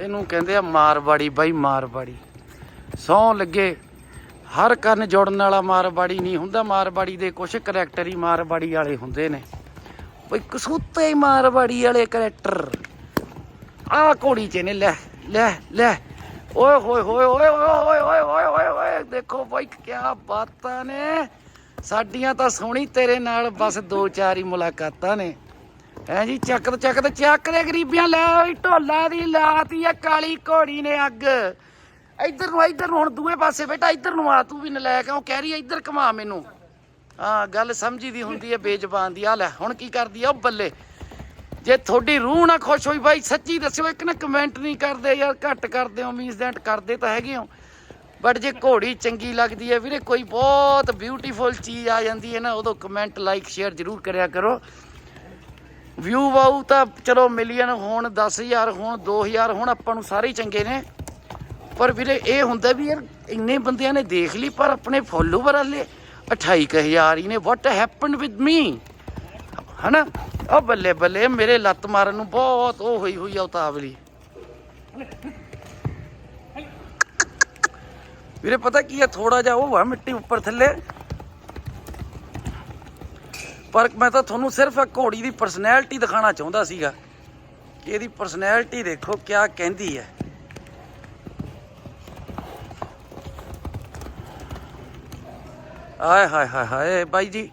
ਇਹਨੂੰ ਕਹਿੰਦੇ ਆ ਮਾਰਵਾੜੀ, ਬਾਈ ਮਾਰਵਾੜੀ। ਸੌ ਲੱਗੇ, ਹਰ ਕੰਨ ਜੋੜਨ ਵਾਲਾ ਮਾਰਵਾੜੀ ਨਹੀਂ ਹੁੰਦਾ, ਮਾਰਵਾੜੀ ਦੇ ਕੁਝ ਕਰੈਕਟਰ ਹੀ ਮਾਰਵਾੜੀ ਵਾਲੇ ਹੁੰਦੇ ਨੇ। ਬਈ ਕਸੂਤੇ ਹੀ ਮਾਰਵਾੜੀ ਵਾਲੇ ਕਰੈਕਟਰ ਆ ਘੋੜੀ ਚ ਨੇ, ਲੈ ਲੈ ਲੈ। ਓਏ, ਹੋਏ ਹੋਏ ਓਏ ਓਏ ਓਏ ਓਏ ਓਏ ਓਏ ਦੇਖੋ ਬਾਈ ਕੀ ਬਾਤਾਂ ਨੇ। ਸਾਡੀਆਂ ਤਾਂ ਸੋਹਣੀ ਤੇਰੇ ਨਾਲ ਬਸ ਦੋ ਚਾਰ ਹੀ ਮੁਲਾਕਾਤਾਂ ਨੇ। ਹੈ ਜੀ, ਚੱਕ ਤੇ ਚੱਕ ਤੇ, ਚੱਕ ਦੇ ਗਰੀਬੀਆਂ, ਲੈ ਓਏ, ਢੋਲਾ ਦੀ ਲਾਤੀ ਆ, ਕਾਲੀ ਘੋੜੀ ਨੇ ਅੱਗ। ਇੱਧਰ ਨੂੰ ਇੱਧਰ ਨੂੰ ਹੁਣ ਦੂਏ ਪਾਸੇ ਬੇਟਾ ਇੱਧਰ ਨੂੰ ਆ, ਤੂੰ ਵੀ ਨਲਾਇਕ ਆ, ਉਹ ਕਹਿ ਰਹੀ ਆ, ਇੱਧਰ ਘੁਮਾ ਮੈਨੂੰ। ਹਾਂ ਗੱਲ ਸਮਝੀ ਦੀ ਹੁੰਦੀ ਹੈ ਬੇਜ਼ਬਾਨ ਦੀ। ਆ ਲੈ, ਹੁਣ ਕੀ ਕਰਦੀ ਆ, ਉਹ ਬੱਲੇ। ਜੇ ਤੁਹਾਡੀ ਰੂਹ ਨਾ ਖੁਸ਼ ਹੋਈ, ਬਾਈ, ਸੱਚੀ ਦੱਸਿਓ, ਇੱਕ ਨਾ ਕਮੈਂਟ ਨਹੀਂ ਕਰਦੇ, ਯਾਰ, ਘੱਟ ਕਰਦੇ ਹੋ ਮੀਨਸ ਦੈਟ ਕਰਦੇ ਤਾਂ ਹੈਗੇ ਹੋ। ਬਟ ਜੇ ਘੋੜੀ ਚੰਗੀ ਲੱਗਦੀ ਹੈ ਵੀਰੇ, ਕੋਈ ਬਹੁਤ ਬਿਊਟੀਫੁਲ ਚੀਜ਼ ਆ ਜਾਂਦੀ ਹੈ ਨਾ, ਉਦੋਂ ਕਮੈਂਟ ਲਾਈਕ ਸ਼ੇਅਰ ਜ਼ਰੂਰ ਕਰਿਆ ਕਰੋ। ਵਿਊ ਵਾਊ ਤਾਂ ਚਲੋ ਮਿਲੀਅਨ ਹੋਣ 10000 ਹੋਣ 2000 ਹੋਣ, ਆਪਾਂ ਨੂੰ ਸਾਰੇ ਚੰਗੇ ਨੇ। ਪਰ ਵੀਰੇ ਇਹ ਹੁੰਦਾ ਵੀ ਯਾਰ ਇੰਨੇ ਬੰਦਿਆਂ ਨੇ ਦੇਖ ਲਈ, ਪਰ ਆਪਣੇ ਫੋਲੋਵਰ ਵਾਲੇ 28000 ਹੀ ਨੇ। ਵਾਟ ਹੈਪਨਡ ਵਿਦ ਮੀ ਹਨਾ? ਉਹ ਬੱਲੇ ਬੱਲੇ, ਮੇਰੇ ਲੱਤ ਮਾਰਨ ਨੂੰ ਬਹੁਤ ਉਹ ਹੋਈ ਹੋਈ ਆ ਉਤਾਵਲੀ। ਵੀਰੇ ਪਤਾ ਕੀ ਆ ਥੋੜਾ ਜਿਹਾ ਉਹ ਆ ਮਿੱਟੀ ਉੱਪਰ ਥੱਲੇ। ਪਰ ਮੈਂ ਤਾਂ ਤੁਹਾਨੂੰ ਸਿਰਫ ਘੋੜੀ ਦੀ ਪਰਸਨੈਲਿਟੀ ਦਿਖਾਣਾ ਚਾਹੁੰਦਾ ਸੀਗਾ ਕਿ ਇਹਦੀ ਪਰਸਨੈਲਿਟੀ ਦੇਖੋ ਕਿਆ ਕਹਿੰਦੀ ਹੈ। ਆਏ ਹਾਏ ਹਾਏ ਹਾਏ, ਬਾਈ ਜੀ,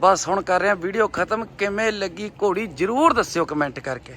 ਬਸ ਹੁਣ ਕਰ ਰਿਹਾ ਵੀਡੀਓ ਖਤਮ, ਕਿਵੇਂ ਲੱਗੀ ਘੋੜੀ ਜਰੂਰ ਦੱਸਿਓ ਕਮੈਂਟ ਕਰਕੇ।